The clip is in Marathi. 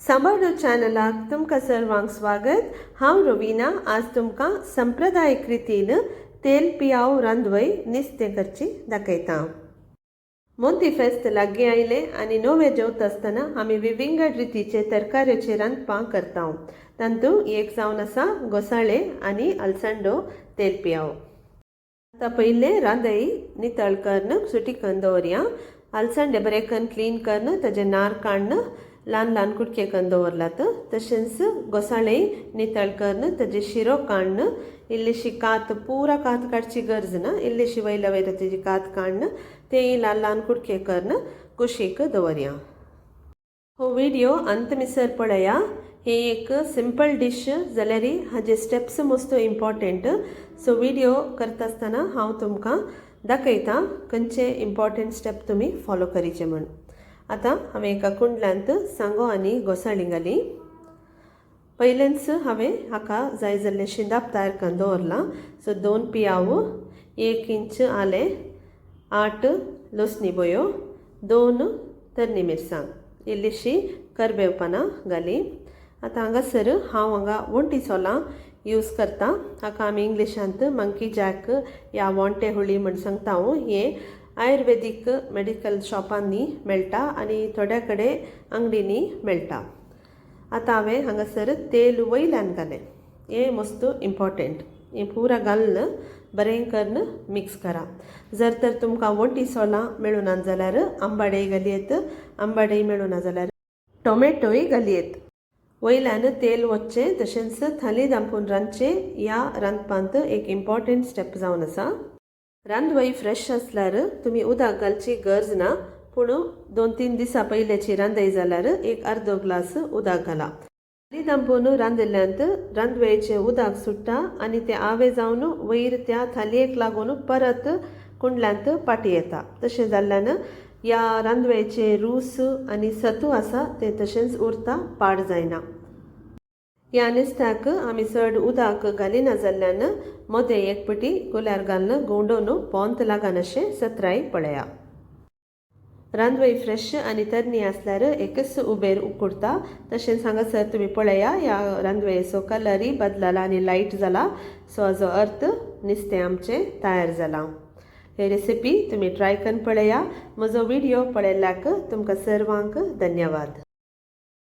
सांबाळो चॅनलाक तुमकां सर्वांक स्वागत हांव रविना आज तुमकां संप्रदायीक रितीन तेल पियाव रांदवय नुस्तें करची दाखयतां मोती फेस्त लागीं आयलें आनी नवें जेवता आसतना आमी विविंगड रितीचे तरकारेचे रांदपाक करता तातूंत एक जावन आसा घोसाळे आनी अल्संडो तेल पियाव आतां पयलें रांदय नितळ करून सुटी करून दवरया अल्संडे बरें करून क्लीन करन ताजे नार काडन ल्हान ल्हान कुडके करून दवरलात तशेंच घोसाळें नितळ करन ताजे शिरो काडन इल्लीशी कात पुरा कात काडची गरज ना इल्लीशी वयल्या वयल्या तेजी कात काडन तेय ल्हान ल्हान कुडके करन कुशीक दवरया हो व्हिडिओ अंत मिसर पळया हे एक सिंपल डिश जाल्यारी हाजे स्टेप्स मस्त इम्पॉर्टंट सो व्हिडिओ करता आसतना हांव तुमकां दाखयता खंयचे इम्पॉर्टंट स्टेप तुमी फॉलो करीचे म्हण आतां हांवें एका कुंडल्यांत सांगो आनी घोसाळी घाली पयलेंच हांवें हाका जाय जाल्लें शिंदाप तयार करून दवरलां सो दोन पियाव एक इंच आलें आठ लसणी बोयो दोन तरणी मिरसांग इल्लीशी करबेव पानां घाली। आतां हांगासर हांव हांगा वणटी सोलां यूज करता। हाका आमी इंग्लिशांत मंकी जॅक या वॉन्टे हुळी म्हण सांगता हांव हे आयुर्वेदीक मेडिकल शॉपांनी मेळटा आनी थोड्या कडेन अंगडींनी मेळटा आतां हांवें हांगासर तेल वयल्यान घालें. हें मस्त इम्पॉर्टंट हें पुरा घालून बरें करून मिक्स करा. जर तर तुमकां वटी सोलां मेळूना जाल्यार आंबाडे घालयेत. आंबाडे मेळुना जाल्यार टोमॅटोय घालयेत. वयल्यान तेल वचचें तशेंच थाली दांपून रांदचें. ह्या रांदपांत एक इम्पॉर्टंट स्टेप जावन आसा. रांदवाई फ्रेश आसल्यार तुमी उदक घालची गरज ना. पूण दोन तीन दिसा पयलेची रांदय जाल्यार एक अर्दो ग्लास उदक घाला. थाली दांबून रांदिल्ल्यांत रांदवेचें उदक सुट्टा आनी तें आवे जावन वयर त्या थालयेक लागून परत कुंडल्यांत पाटी येता. तशें जाल्ल्यान ह्या रांदवेचे रूस आनी सत्व आसा तें तशेंच उरता पाड जायना. ह्या नुस्त्याक आमी चड उदक घालिना जाल्ल्यान मदें एक पटी गुल्यार घालून गोंडोवन पोंत लागन अशें सत्राय पळया. रांदवय फ्रेश आनी तरणी आसल्यार एकच उबेर उकडता. तशेंच हांगासर तुमी पळया ह्या रांदवेचो कलरय बदलला आनी लायट जाला. सो हाजो अर्थ नुस्तें आमचें तयार जालां. हे रेसिपी तुमी ट्राय करून पळया. म्हजो व्हिडियो पळयल्याक तुमकां सर्वांक धन्यवाद.